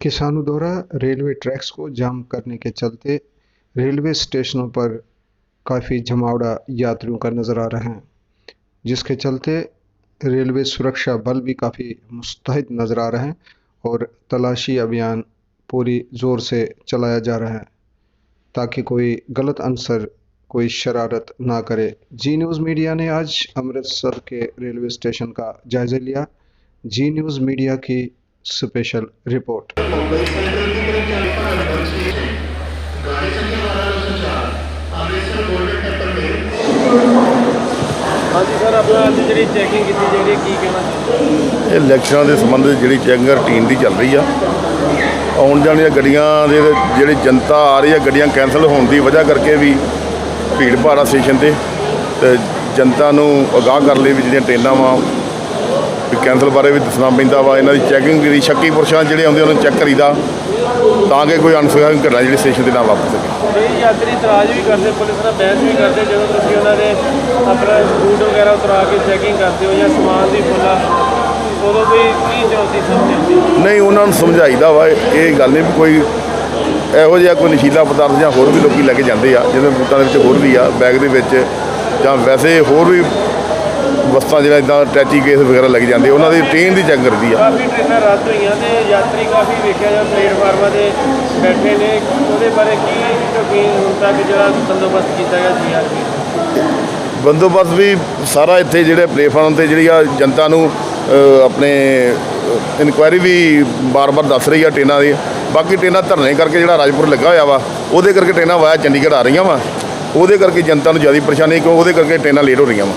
किसानों द्वारा railway tracks को जाम करने के चलते रेलवे स्टेशनों पर काफ़ी जमावड़ा यात्रियों का नज़र आ रहा है, जिसके चलते रेलवे सुरक्षा बल भी काफ़ी मुस्तैद नज़र आ रहे हैं और तलाशी अभियान पूरी ज़ोर से चलाया जा रहा है, ताकि कोई गलत अंसर कोई शरारत ना करे। जी न्यूज़ मीडिया ने आज अमृतसर के रेलवे स्टेशन का जायज़ा लिया। जी न्यूज़ मीडिया की ਸਪੈਸ਼ਲ ਰਿਪੋਰਟ ਮੁੰਬਈ ਸੈਂਟਰਲ ਦੀ ਤਰ੍ਹਾਂ ਚੱਲ ਜਿਹੜੀ ਚੈਕਿੰਗ ਕੀਤੀ ਜਾ ਕੀ ਕਹਿਣਾ ਇਹ ਇਲੈਕਸ਼ਨਾਂ ਦੇ ਸੰਬੰਧ ਵਿੱਚ ਜਿਹੜੀ ਚੈਕਿੰਗ ਰੂਟੀਨ ਦੀ ਚੱਲ ਰਹੀ ਆ ਆਉਣ ਜਾਣ ਦੀਆਂ ਗੱਡੀਆਂ ਦੇ ਜਿਹੜੀ ਜਨਤਾ ਆ ਰਹੀ ਆ ਗੱਡੀਆਂ ਕੈਨਸਲ ਹੋਣ ਦੀ ਵਜ੍ਹਾ ਕਰਕੇ ਵੀ ਭੀੜ ਭਾੜਾ ਸਟੇਸ਼ਨ ਤੇ ਤੇ ਜਨਤਾ ਨੂੰ ਅਗਾਹ ਕਰਨ ਲਈ ਵੀ ਜਿਹੜੀਆਂ ਟ੍ਰੇਨਾਂ ਵਾ ਵੀ ਕੈਂਸਲ ਬਾਰੇ ਵੀ ਦੱਸਣਾ ਪੈਂਦਾ ਵਾ ਇਹਨਾਂ ਦੀ ਚੈਕਿੰਗ ਜਿਹੜੀ ਸ਼ੱਕੀ ਪੁਰਸ਼ਾਂ ਜਿਹੜੇ ਆਉਂਦੇ ਉਹਨਾਂ ਨੂੰ ਚੈੱਕ ਕਰੀਦਾ ਤਾਂ ਕਿ ਕੋਈ ਅਨਸੁਖਾਵੀ ਘਟਨਾ ਜਿਹੜੀ ਸਟੇਸ਼ਨ ਤੇ ਨਾ ਵਾਪਰ ਸਕੇ ਕਈ ਯਾਤਰੀ ਇਤਰਾਜ਼ ਵੀ ਕਰਦੇ ਪੁਲਿਸ ਨਾਲ ਬਹਿਸ ਵੀ ਕਰਦੇ ਜਦੋਂ ਤੁਸੀਂ ਉਹਨਾਂ ਦੇ ਆਪਣਾ ਬੂਟ ਵਗੈਰਾ ਉਤਰਾ ਕੇ ਚੈਕਿੰਗ ਕਰਦੇ ਹੋ ਜਾਂ ਸਮਾਨ ਦੀ ਫੁੱਲਾ ਉਦੋਂ ਵੀ ਕੀ ਚੁਣੌਤੀ ਹੈ? ਨਹੀਂ ਉਹਨਾਂ ਨੂੰ ਸਮਝਾਈਦਾ ਵਾ ਇਹ ਗੱਲ ਨਹੀਂ ਵੀ ਕੋਈ ਇਹੋ ਜਿਹਾ ਕੋਈ ਨਸ਼ੀਲਾ ਪਦਾਰਥ ਜਾਂ ਹੋਰ ਵੀ ਲੋਕੀ ਲੈ ਕੇ ਜਾਂਦੇ ਆ ਜਿਵੇਂ ਬੂਟਾਂ ਦੇ ਵਿੱਚ ਹੋਰ ਵੀ ਆ ਬੈਗ ਦੇ ਵਿੱਚ ਜਾਂ ਵੈਸੇ ਹੋਰ ਵੀ ਵਸਤਾਂ ਜਿਹੜਾ ਇਦਾਂ ਟੈਚੀ ਕੇਸ ਵਗੈਰਾ ਲੱਗ ਜਾਂਦੇ ਉਹਨਾਂ ਦੀ ਟ੍ਰੇਨ ਦੀ ਚੈੱਕ ਕਰਦੀ ਆ। ਕਾਫੀ ਟ੍ਰੇਨਾਂ ਰੱਦ ਹੋਈਆਂ ਤੇ ਯਾਤਰੀ ਕਾਫੀ ਵੇਖਿਆ ਜਾਂ ਪਲੇਟਫਾਰਮਾਂ ਤੇ ਬੈਠੇ ਨੇ ਉਹਦੇ ਬਾਰੇ ਕੀ ਯਕੀਨ ਹੁਣ ਤੱਕ ਜਿਹੜਾ ਬੰਦੋਬਸਤ ਕੀਤਾ ਗਿਆ ਜੀਆਰਪੀ ਬੰਦੋਬਸਤ ਵੀ ਸਾਰਾ ਇੱਥੇ ਜਿਹੜੇ ਪਲੇਟਫਾਰਮ ਤੇ ਜਿਹੜੀ ਆ ਜਨਤਾ ਨੂੰ ਆਪਣੇ ਇਨਕੁਆਇਰੀ ਵੀ ਬਾਰ-ਬਾਰ ਦੱਸ ਰਹੀ ਆ ਟ੍ਰੇਨਾਂ ਦੀ। ਬਾਕੀ ਟ੍ਰੇਨਾਂ ਧਰਨੇ ਕਰਕੇ ਜਿਹੜਾ ਰਾਜਪੁਰ ਲੱਗਾ ਹੋਇਆ ਵਾ ਉਹਦੇ ਕਰਕੇ ਟ੍ਰੇਨਾਂ ਵਾਇਆ ਚੰਡੀਗੜ੍ਹ ਆ ਰਹੀਆਂ ਵਾ। ਉਹਦੇ ਕਰਕੇ ਜਨਤਾ ਨੂੰ ਜ਼ਿਆਦਾ ਪਰੇਸ਼ਾਨੀ ਕਿਉਂ? ਉਹਦੇ ਕਰਕੇ ਟ੍ਰੇਨਾਂ ਲੇਟ ਹੋ ਰਹੀਆਂ ਵਾ।